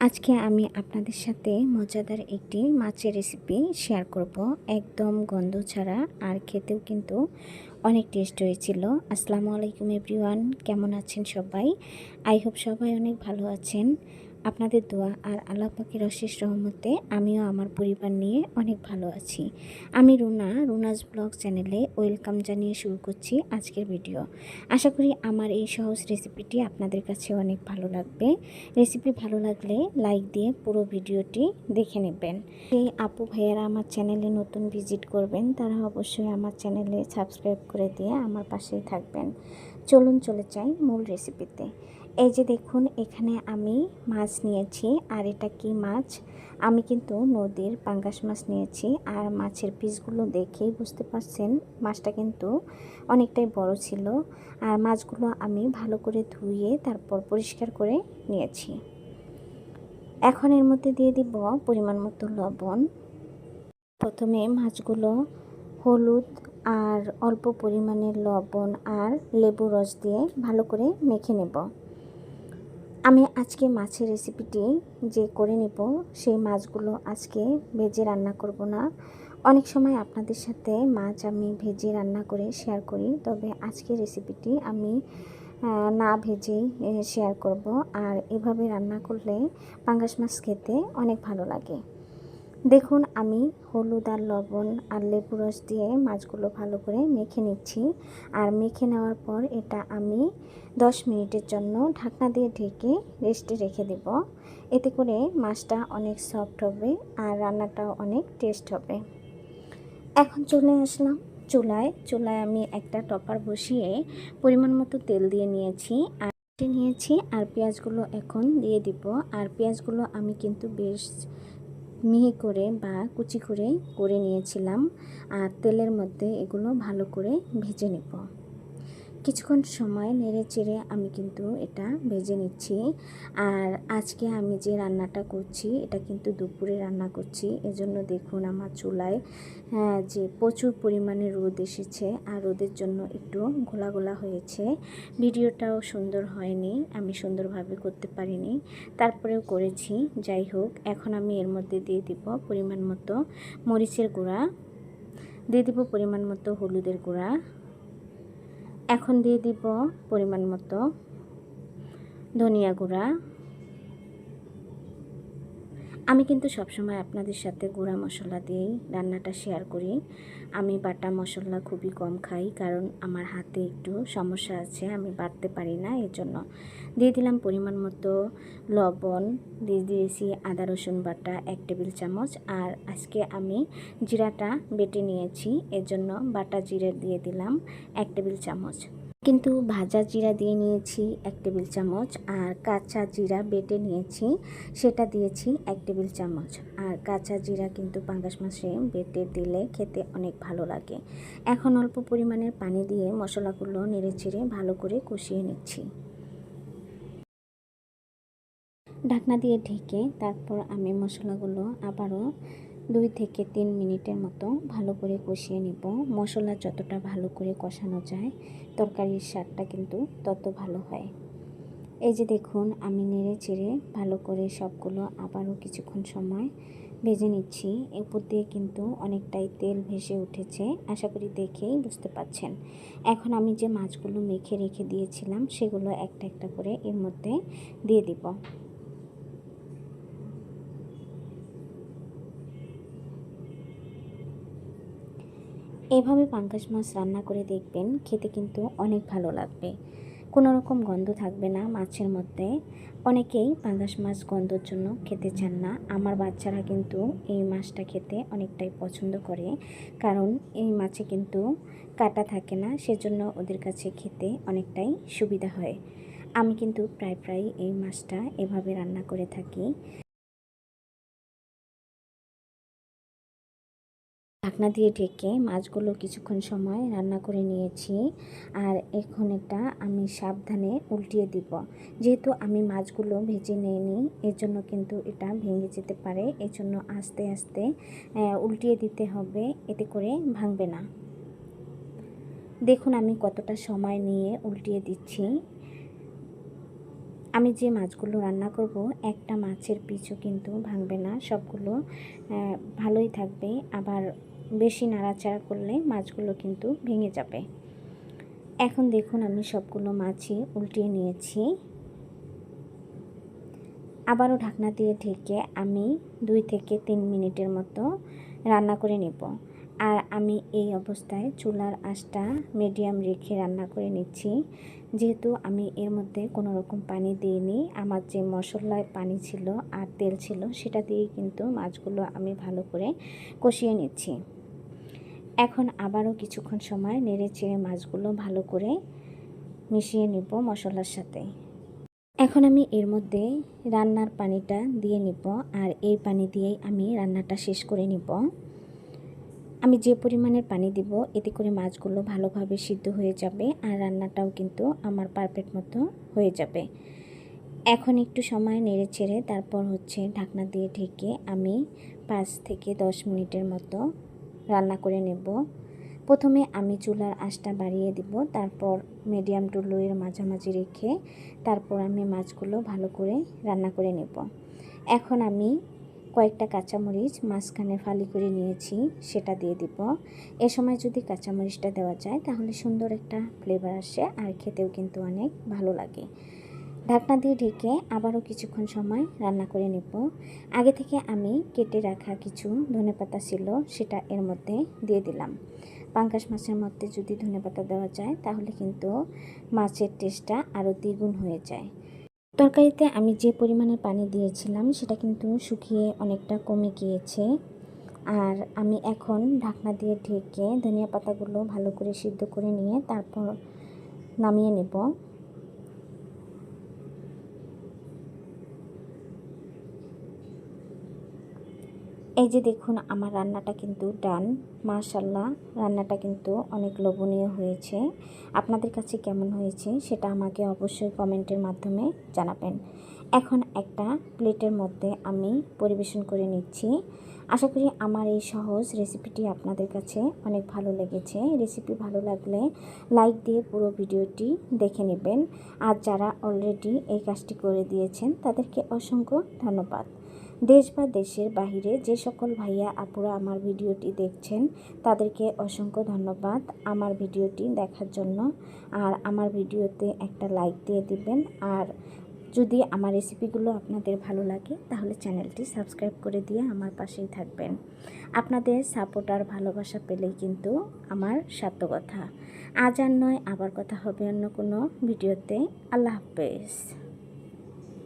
আজকে আমি আপনাদের সাথে মজাদার একটি মাছের রেসিপি শেয়ার করব। একদম গন্ধ ছাড়া আর খেতেও কিন্তু অনেক টেস্ট হয়েছিল। আসসালামু আলাইকুম এভরিওয়ান কেমন আছেন সবাই? আই হোপ সবাই অনেক ভালো আছেন। আপনাদের দোয়া আর আল্লাহ পাকের অশেষ রহমতে আমিও আমার পরিবার নিয়ে অনেক ভালো আছি। আমি রুনা, রুনাস ব্লগ চ্যানেলে ওয়েলকাম জানিয়ে শুরু করছি আজকের ভিডিও। আশা করি আমার এই সহজ রেসিপিটি আপনাদের কাছে অনেক ভালো লাগবে। রেসিপি ভালো লাগলে লাইক দিয়ে পুরো ভিডিওটি দেখে নেবেন। এই আপু ভাইয়ারা আমার চ্যানেলে নতুন ভিজিট করবেন, তারা অবশ্যই আমার চ্যানেলে সাবস্ক্রাইব করে দিয়ে আমার পাশেই থাকবেন। চলুন চলে যাই মূল রেসিপিতে। এই যে দেখুন, এখানে আমি মাছ নিয়েছি। আর এটা কি মাছ? আমি কিন্তু নদীর পাঙ্গাস মাছ নিয়েছি। আর মাছের পিসগুলো দেখেই বুঝতে পারছেন, মাছটা কিন্তু অনেকটাই বড় ছিল। আর মাছগুলো আমি ভালো করে ধুয়ে তারপর পরিষ্কার করে নিয়েছি। এখন এর মধ্যে দিয়ে দিব পরিমাণ মতো লবণ। প্রথমে মাছগুলো হলুদ আর অল্প পরিমাণের লবণ আর লেবু রস দিয়ে ভালো করে মেখে নেব। আমি আজকে মাছের রেসিপিটি যে করে নিব, সেই মাছগুলো আজকে ভেজে রান্না করব না। অনেক সময় আপনাদের সাথে মাছ আমি ভেজে রান্না করে শেয়ার করি, তবে আজকে রেসিপিটি আমি না ভেজেই শেয়ার করব। আর এভাবে রান্না করলে পাঙ্গাস মাছ খেতে অনেক ভালো লাগে। দেখুন, আমি হলুদ আর লবণ আর লেবু রস দিয়ে মাছগুলো ভালো করে মেখে নিচ্ছি। আর মেখে নেওয়ার পর এটা আমি 10 মিনিটের জন্য ঢাকনা দিয়ে ঢেকে রেস্টে রেখে দেব। এতে করে মাছটা অনেক সফট হবে আর রান্নাটাও অনেক টেস্ট হবে। এখন চলে আসলাম চুলায়। চুলায় আমি একটা টপার বসিয়ে পরিমাণ মতো তেল দিয়ে নিয়েছি। আর নিয়েছি আর পেঁয়াজগুলো এখন দিয়ে দিব। আর পেঁয়াজগুলো আমি কিন্তু বেশ মিহি করে বা কুচি করে করে নিয়েছিলাম। আর তেলের মধ্যে এগুলো ভালো করে ভেজে নেব। কিছুক্ষণ সময় নেড়ে চেড়ে আমি কিন্তু এটা ভেজে নিচ্ছি। আর আজকে আমি যে রান্নাটা করছি এটা কিন্তু দুপুরে রান্না করছি। এজন্য দেখুন আমার চুলায় হ্যাঁ, যে প্রচুর পরিমাণে রোদ এসেছে আর রোদের জন্য একটু গোলা গোলা হয়েছে। ভিডিওটাও সুন্দর হয়নি আমি সুন্দরভাবে করতে পারিনি। তারপরেও করেছি যাই হোক এখন আমি এর মধ্যে দিয়ে দিব পরিমাণ মতো মরিচের গুঁড়া। দিয়ে দিব পরিমাণ মতো হলুদের গুঁড়া। এখন দিয়ে দিব পরিমাণ মতো ধনিয়া গুঁড়া। আমি কিন্তু সবসময় আপনাদের সাথে গুঁড়া মশলা দিয়েই রান্নাটা শেয়ার করি। আমি বাটা মশলা খুবই কম খাই, কারণ আমার হাতে একটু সমস্যা আছে, আমি বাড়তে পারি না এর জন্য দিয়ে দিলাম পরিমাণ মতো লবণ, দিয়ে দিয়েছি আদা, রসুন বাটা, এক টেবিল চামচ, আর আজকে আমি জিরাটা বেটে নিয়েছি এর জন্য বাটা জিরা দিয়ে দিলাম এক টেবিল চামচ। কিন্তু ভাজা জিরা দিয়ে নিয়েছি এক টেবিল চামচ আর কাঁচা জিরা বেটে নিয়েছি, সেটা দিয়েছি এক টেবিল চামচ। আর কাঁচা জিরা কিন্তু পাঙ্গাস মাছে বেটে দিলে খেতে অনেক ভালো লাগে। এখন অল্প পরিমাণের পানি দিয়ে মশলাগুলো নেড়ে চেড়ে ভালো করে কষিয়ে নিচ্ছি। ঢাকনা দিয়ে ঢেকে তারপর আমি মশলাগুলো আবারও দুই থেকে তিন মিনিটের মতো ভালো করে কষিয়ে নিব। মশলা যতটা ভালো করে কষানো যায়, তরকারির স্বাদটা কিন্তু তত ভালো হয়। এই যে দেখুন, আমি নেড়ে চেড়ে ভালো করে সবগুলো আবারও কিছুক্ষণ সময় ভেজে নিচ্ছি। উপর দিয়ে কিন্তু অনেকটাই তেল ভেসে উঠেছে, আশা করি দেখেই বুঝতে পাচ্ছেন এখন আমি যে মাছগুলো মেখে রেখে দিয়েছিলাম, সেগুলো একটা একটা করে এর মধ্যে দিয়ে দিব। এভাবে পাঙ্কাশ মাছ রান্না করে দেখবেন, খেতে কিন্তু অনেক ভালো লাগবে। কোনো রকম গন্ধ থাকবে না মাছের মধ্যে। অনেকেই পাঙ্গাস মাছ গন্ধর জন্য খেতে চান না। আমার বাচ্চারা কিন্তু এই মাছটা খেতে অনেকটাই পছন্দ করে। কারণ এই মাছে কিন্তু কাটা থাকে না, সেজন্য ওদের কাছে খেতে অনেকটাই সুবিধা হয়। আমি কিন্তু প্রায় প্রায় এই মাছটা এভাবে রান্না করে থাকি। ঢাকনা দিয়ে ঢেকে মাছগুলো কিছুক্ষণ সময় রান্না করে নিয়েছি। আর এখন এটা আমি সাবধানে উল্টিয়ে দিব। যেহেতু আমি মাছগুলো ভেজে নিইনি এর জন্য কিন্তু এটা ভেঙে যেতে পারে। এর জন্য আস্তে আস্তে উল্টিয়ে দিতে হবে, এতে করে ভাঙবে না। দেখুন আমি কতটা সময় নিয়ে উল্টিয়ে দিচ্ছি। আমি যে মাছগুলো রান্না করব, একটা মাছের পিছু কিন্তু ভাঙবে না। সবগুলো ভালোই থাকবে। আবার বেশি নাড়াচাড়া করলে মাছগুলো কিন্তু ভেঙে যাবে। এখন দেখুন আমি সবগুলো মাছই উল্টিয়ে নিয়েছি। আবারও ঢাকনা দিয়ে ঢেকে আমি দুই থেকে তিন মিনিটের মতো রান্না করে নেব। আর আমি এই অবস্থায় চুলার আঁচটা মিডিয়াম রেখে রান্না করে নিচ্ছি। যেহেতু আমি এর মধ্যে কোনো রকম পানি দিইনি, আমার যে মশলায় পানি ছিল আর তেল ছিল, সেটা দিয়েই কিন্তু মাছগুলো আমি ভালো করে কষিয়ে নিচ্ছি। এখন আবারও কিছুক্ষণ সময় নেড়ে চেড়ে মাছগুলো ভালো করে মিশিয়ে নিব মশলার সাথে। এখন আমি এর মধ্যে রান্নার পানিটা দিয়ে নিব আর এই পানি দিয়েই আমি রান্নাটা শেষ করে নিব। আমি যে পরিমাণের পানি দিব, এতে করে মাছগুলো ভালোভাবে সিদ্ধ হয়ে যাবে আর রান্নাটাও কিন্তু আমার পারফেক্ট মতো হয়ে যাবে। এখন একটু সময় নেড়ে ছেড়ে তারপর হচ্ছে ঢাকনা দিয়ে ঢেকে আমি পাঁচ থেকে দশ মিনিটের মতো রান্না করে নেব। প্রথমে আমি চুলার আঁচটা বাড়িয়ে দিব, তারপর মিডিয়াম টু লোয়ের মাঝামাঝি রেখে তারপর আমি মাছগুলো ভালো করে রান্না করে নেব। এখন আমি কয়েকটা কাঁচামরিচ মাঝখানে ফালি করে নিয়েছি, সেটা দিয়ে দিব। এ সময় যদি কাঁচামরিচটা দেওয়া যায়, তাহলে সুন্দর একটা ফ্লেভার আসে আর খেতেও কিন্তু অনেক ভালো লাগে। ঢাকনা দিয়ে ঢেকে আবারও কিছুক্ষণ সময় রান্না করে নেব। আগে থেকে আমি কেটে রাখা কিছু ধনেপাতা ছিল সেটা এর মধ্যে দিয়ে দিলাম। পাঙ্কাশ মাছের মধ্যে যদি ধনেপাতা দেওয়া যায় তাহলে কিন্তু মাছের টেস্টটা আরও দ্বিগুণ হয়ে যায়। তরকারিতে আমি যে পরিমাণে পানি দিয়েছিলাম সেটা কিন্তু শুকিয়ে অনেকটা কমে গিয়েছে। আর আমি এখন ঢাকনা দিয়ে ঢেকে ধনিয়া পাতাগুলো ভালো করে সিদ্ধ করে নিয়ে তারপর নামিয়ে নেব। এই যে দেখুন, আমার রান্নাটা কিন্তু ডান। মাশাল্লাহ রান্নাটা কিন্তু অনেক লোভনীয় হয়েছে। আপনাদের কাছে কেমন হয়েছে সেটা আমাকে অবশ্যই কমেন্টের মাধ্যমে জানাবেন। এখন একটা প্লেটের মধ্যে আমি পরিবেশন করে নিচ্ছি। আশা করি আমার এই সহজ রেসিপিটি আপনাদের কাছে অনেক ভালো লেগেছে। রেসিপি ভালো লাগলে লাইক দিয়ে পুরো ভিডিওটি দেখে নেবেন। আর যারা অলরেডি এই কাজটি করে দিয়েছেন, তাদেরকে অসংখ্য ধন্যবাদ। দেশ বা দেশের বাহিরে যে সকল ভাইয়া, আপুরা আমার ভিডিওটি দেখছেন, তাদেরকে অসংখ্য ধন্যবাদ আমার ভিডিওটি দেখার জন্য। আর আমার ভিডিওতে একটা লাইক দিয়ে দিবেন। আর যদি আমার রেসিপিগুলো আপনাদের ভালো লাগে, তাহলে চ্যানেলটি সাবস্ক্রাইব করে দিয়ে আমার পাশেই থাকবেন। আপনাদের সাপোর্ট আর ভালোবাসা পেলেই কিন্তু আমার সার্থকতা আজ আর নয়, আবার কথা হবে অন্য কোনো ভিডিওতে। আল্লাহ হাফেজ।